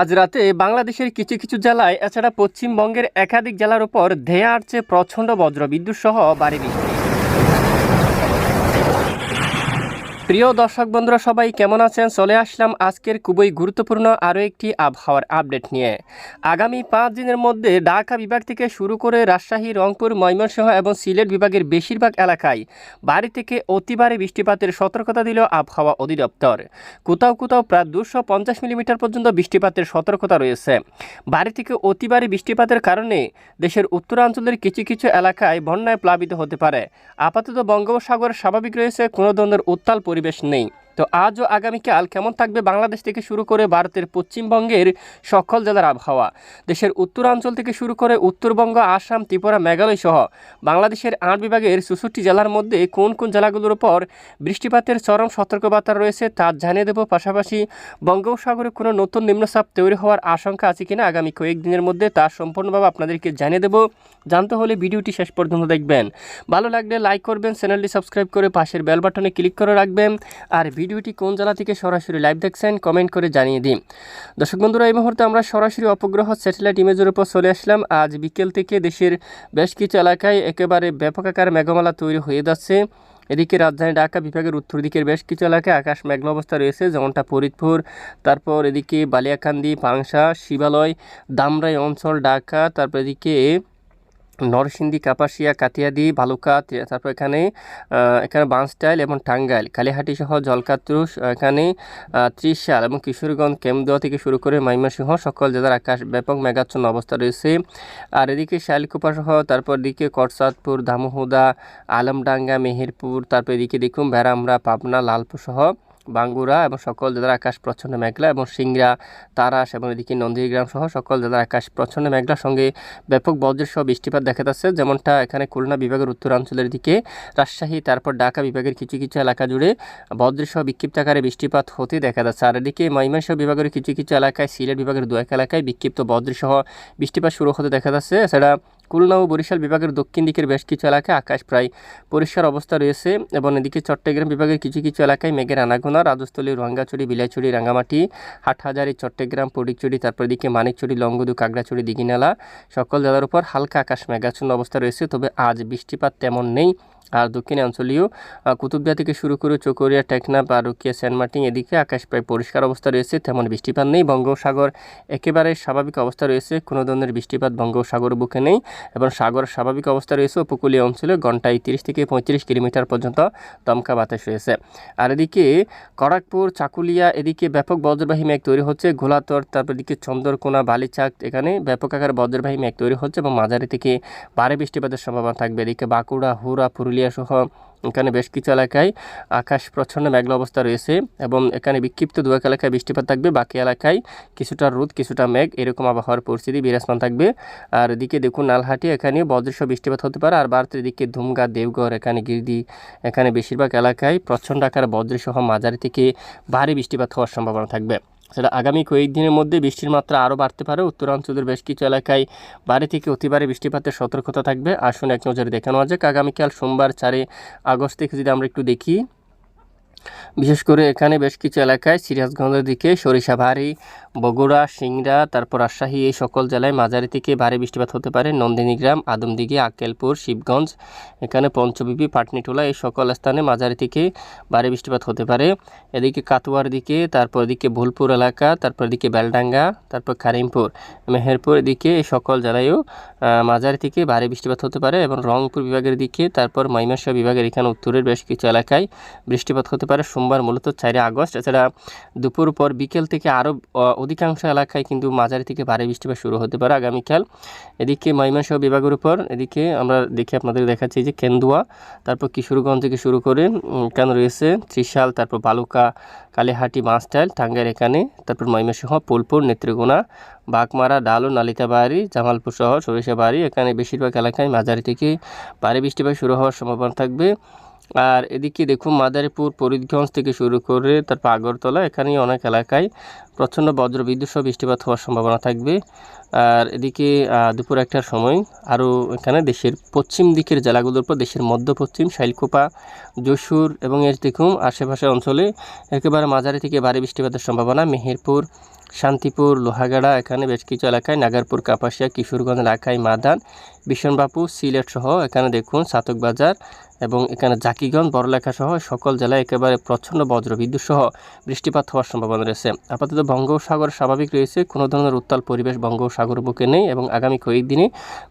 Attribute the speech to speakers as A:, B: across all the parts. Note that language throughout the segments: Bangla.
A: আজ রাতে বাংলাদেশের কিছু কিছু জেলায়, এছাড়া পশ্চিমবঙ্গের একাধিক জেলার উপর ধেয়ে আসছে প্রচণ্ড বজ্রবিদ্যুৎ সহ বাড়ি বৃষ্টি। প্রিয় দর্শক বন্ধুরা, সবাই কেমন আছেন? চলে আসলাম আজকের খুবই গুরুত্বপূর্ণ আরও একটি আবহাওয়ার আপডেট নিয়ে। আগামী পাঁচ দিনের মধ্যে ঢাকা বিভাগ থেকে শুরু করে রাজশাহী, রংপুর, ময়মনসিংহ এবং সিলেট বিভাগের বেশিরভাগ এলাকায় বাড়ি থেকে অতিবারে বৃষ্টিপাতের সতর্কতা দিল আবহাওয়া অধিদপ্তর। কোথাও কোথাও প্রায় দুশো পঞ্চাশ মিলিমিটার পর্যন্ত বৃষ্টিপাতের সতর্কতা রয়েছে। বাড়ি থেকে অতিবারে বৃষ্টিপাতের কারণে দেশের উত্তরাঞ্চলের কিছু কিছু এলাকায় বন্যায় প্লাবিত হতে পারে। আপাতত বঙ্গোপসাগর স্বাভাবিক রয়েছে, কোনো ধরনের উত্তাল পরিবেশ নেই। তো আজ ও আগামীকাল কেমন থাকবে বাংলাদেশ থেকে শুরু করে ভারতের পশ্চিমবঙ্গের সকল জেলার আবহাওয়া? দেশের উত্তরাঞ্চল থেকে শুরু করে উত্তরবঙ্গ, আসাম, ত্রিপুরা মেঘালয় সহ বাংলাদেশের আট বিভাগের চৌষট্টি জেলার মধ্যে কোন কোন জেলাগুলোর উপর বৃষ্টিপাতের চরম সতর্কবার্তা রয়েছে তা জানিয়ে দেব। পাশাপাশি বঙ্গোপসাগরে কোনো নতুন নিম্নচাপ তৈরি হওয়ার আশঙ্কা আছে কিনা আগামী কয়েকদিনের মধ্যে তা সম্পূর্ণভাবে আপনাদেরকে জানিয়ে দেব। জানতে হলে ভিডিওটি শেষ পর্যন্ত দেখবেন। ভালো লাগলে লাইক করবেন, চ্যানেলটি সাবস্ক্রাইব করে পাশের বেল বাটনে ক্লিক করে রাখবেন। আর ভিডিওটি কোন জেলা থেকে সরাসরি লাইভ দেখছেন কমেন্ট করে জানিয়ে দিন। দর্শক বন্ধুরা, এই মুহূর্তে আমরা সরাসরি অপগ্রহ স্যাটেলাইট ইমেজের উপর চলে আসলাম। আজ বিকেল থেকে দেশের বেশ কিছু এলাকায় একেবারে ব্যাপক আকার মেঘমালা তৈরি হয়ে যাচ্ছে। এদিকে রাজধানী ঢাকা বিভাগের উত্তর দিকের বেশ কিছু এলাকায় আকাশ মেঘলা অবস্থা রয়েছে, যেমনটা ফরিদপুর। তারপর এদিকে বালিয়াকান্দি, পাংশা, শিবালয়, দামরাই অঞ্চল, ঢাকা। তারপর এদিকে নরসিংদী, কাপাসিয়া কাতিয়াদি ভালুকা তারপর এখানে এখানে বাঁশটাইল এবং টাঙ্গাইল, কালীহাটি সহ জলকাত্রুস এখানে ত্রিশাল এবং কিশোরগঞ্জ, কেমদুয়া থেকে শুরু করে ময়মনসিংহ সকল জেলার আকাশ ব্যাপক মেঘাচ্ছন্ন অবস্থা রয়েছে। আর এদিকে শাইলকুপা সহ তারপর দিকে করসাদপুর দামোহদা, আলমডাঙ্গা, মেহেরপুর, তারপর এদিকে দেখুন ভেড়ামরা, পাবনা, লালপুর সহ বাঙ্গুরা এবং সকল জেলার আকাশ প্রচ্ছন্ন মেঘলা এবং সিংড়া, তারাস এবং এদিকে নন্দীগ্রাম সহ সকল জেলার আকাশ প্রচ্ছন্ন মেঘলার সঙ্গে ব্যাপক বজ্রের সহ বৃষ্টিপাত দেখা যাচ্ছে। যেমনটা এখানে খুলনা বিভাগের উত্তরাঞ্চলের দিকে, রাজশাহী, তারপর ঢাকা বিভাগের কিছু কিছু এলাকা জুড়ে বজ্রের সহ বিক্ষিপ্ত আকারে বৃষ্টিপাত হতে দেখা যাচ্ছে। আর এদিকে ময়মনসিংহ বিভাগের কিছু কিছু এলাকায়, সিলেট বিভাগের দু এক এলাকায় বিক্ষিপ্ত বজ্রের সহ বৃষ্টিপাত শুরু হতে দেখা যাচ্ছে। এছাড়া খুলনা ও বরিশাল বিভাগের দক্ষিণ দিকের বেশ কিছু এলাকায় আকাশ প্রায় পরিষ্কার অবস্থা রয়েছে এবং এদিকে চট্টগ্রাম বিভাগের কিছু কিছু এলাকায় মেঘের আনাগোনা রাজস্থলী, রোহাঙ্গাছড়ি বিলাইচুরি রাঙ্গামাটি, হাটহাজারি, চট্টগ্রাম পডিকচুরি তারপর এদিকে মানিকচুরি লঙ্গদু কাগড়াচুরি দিঘিনালা, সকল জেলার উপর হালকা আকাশ মেঘাচ্ছন্ন অবস্থা রয়েছে, তবে আজ বৃষ্টিপাত তেমন নেই। আর দক্ষিণে অঞ্চলীয় আহ, কুতুবদিয়া থেকে শুরু করে চকরিয়া টেকনা আর রুকিয়া সেন্ট মার্টিন এদিকে আকাশ প্রায় পরিষ্কার অবস্থা রয়েছে তেমন বৃষ্টিপাত নেই। বঙ্গোপসাগর একেবারে স্বাভাবিক অবস্থা রয়েছে কোনো ধরনের বৃষ্টিপাত বঙ্গোপসাগর বুকে নেই এবং সাগর স্বাভাবিক অবস্থা রয়েছে উপকূলীয় অঞ্চলে ঘন্টায় তিরিশ থেকে পঁয়ত্রিশ কিলোমিটার পর্যন্ত দমকা বাতাস রয়েছে। আর এদিকে খড়গপুর চাকুলিয়া এদিকে ব্যাপক বজ্রবাহী মেঘ তৈরি হচ্ছে ঘোলাতর তারপর এদিকে চন্দরকোনা বালিচাক এখানে ব্যাপক আকার বজ্রবাহী মেঘ তৈরি হচ্ছে এবং মাঝারি থেকে ভারী বৃষ্টিপাতের সম্ভাবনা থাকবে। এদিকে বাঁকুড়া হুরা পুরুলিয়া সহ এখানে বেশ কিছু এলাকায় আকাশ প্রচ্ছন্ন মেঘলা অবস্থা রয়েছে এবং এখানে বিক্ষিপ্ত দু এক এলাকায় বৃষ্টিপাত থাকবে। বাকি এলাকায় কিছুটা রোদ, কিছুটা মেঘ, এরকম আবহাওয়ার পরিস্থিতি বিরাজমান থাকবে। আর এদিকে দেখুন, নালহাটি এখানে বজ্রসহ বৃষ্টিপাত হতে পারে। আর ভারতের দিকে ধুমগা, দেওঘর, এখানে গিরদি, এখানে বেশিরভাগ এলাকায় প্রচণ্ড আকার বজ্রসহ মাঝারি থেকে ভারী বৃষ্টিপাত হওয়ার সম্ভাবনা থাকবে। সেটা আগামী কয়েকদিনের মধ্যে বৃষ্টির মাত্রা আরও বাড়তে পারে। উত্তরাঞ্চলের বেশ কিছু এলাকায় বাড়ি থেকে অতিবারে বৃষ্টিপাতের সতর্কতা থাকবে। আসুন এক নজরে দেখে নেওয়া যাক। আগামীকাল সোমবার চারে আগস্ট থেকে যদি আমরা একটু দেখি, বিশেষ করে এখানে বেশ কিছু এলাকায় সিরিয়াসগঞ্জের দিকে সরিষাবাড়ি বগুড়া, সিংড়া, তারপর রাজশাহী, এই সকল জেলায় মাঝারি থেকে ভারী বৃষ্টিপাত হতে পারে। নন্দিনীগ্রাম, আদমদিঘি, আক্কেলপুর, শিবগঞ্জ, এখানে পঞ্চবিবি, পাটনিটোলা, এই সকল স্থানে মাঝারি থেকে ভারী বৃষ্টিপাত হতে পারে। এদিকে কাতুয়ার দিকে, তারপর এদিকে ভুলপুর এলাকা, তারপর এদিকে বেলডাঙ্গা, তারপর কারিমপুর, মেহেরপুর এদিকে এই সকল জেলায়ও মাঝারি থেকে ভারী বৃষ্টিপাত হতে পারে এবং রংপুর বিভাগের দিকে, তারপর ময়মনসিংহ বিভাগের এখানে উত্তরের বেশ কিছু এলাকায় বৃষ্টিপাত হতে পারে। সোমবার মূলত চারই আগস্ট। এছাড়া দুপুর পর বিকেল থেকে আরও অধিকাংশ এলাকায় কিন্তু মাঝারি থেকে ভারী বৃষ্টিপাত শুরু হতে পারে আগামীকাল। এদিকে ময়মনসিংহ বিভাগের উপর, এদিকে আমরা দেখে আপনাদের দেখাচ্ছি যে কেন্দুয়া, তারপর কিশোরগঞ্জ থেকে শুরু করে এখানে রয়েছে? ত্রিশাল, তারপর বালুকা, কালীহাটি মাস্টাইল টাঙ্গাইল এখানে তারপর ময়মনসিংহ পোলপুর নেত্রীগুনা বাগমারা, ডালু, নালিতাবাড়ি, জামালপুর সহ সরিষাবাড়ি, এখানে বেশিরভাগ এলাকায় মাঝারি থেকে ভারী বৃষ্টিপাত শুরু হওয়ার সম্ভাবনা থাকবে। আর এদিকে দেখুন মাদারীপুর ফরিদগঞ্জ থেকে শুরু করে তারপর আগরতলা এখানে অনেক এলাকায় প্রচণ্ড বজ্র বিদ্যুৎ সহ বৃষ্টিপাত হওয়ার সম্ভাবনা থাকবে। আর এদিকে দুপুর একটার সময় আরও এখানে দেশের পশ্চিম দিকের জেলাগুলোর পর, দেশের মধ্য পশ্চিম, শাইলকোপা, যশোর এবং এর দেখুন আশেপাশে অঞ্চলে একেবারে মাঝারি থেকে ভারী বৃষ্টিপাতের সম্ভাবনা। মেহেরপুর, শান্তিপুর, লোহাগাড়া, এখানে বেশ কিছু এলাকায়, নাগারপুর, কাপাসিয়া, কিশোরগঞ্জ এলাকায় মাদান বিশনবাপু সিলেট সহ, এখানে দেখুন সাতক বাজার এবং এখানে জাকিগঞ্জ, বড়লেখা সহ, সকল জেলায় একেবারে প্রচণ্ড বজ্রবিদ্যুৎ সহ বৃষ্টিপাত হওয়ার সম্ভাবনা রয়েছে। আপাতত বঙ্গোপসাগর স্বাভাবিক রয়েছে, কোনো ধরনের উত্তাল পরিবেশ বঙ্গোপসাগর বুকে নেই এবং আগামী কয়েকদিনে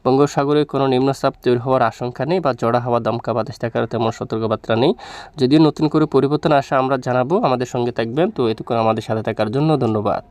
A: বঙ্গোপসাগরে কোনো নিম্নচাপ তৈরি হওয়ার আশঙ্কা নেই বা জড়া হওয়া দমকা বাতাস থাকার তেমন সতর্কবার্তা নেই। যদিও নতুন করে পরিবর্তন আসা আমরা জানাব, আমাদের সঙ্গে থাকবেন। তো এটুকু আমাদের সাথে থাকার জন্য ধন্যবাদ।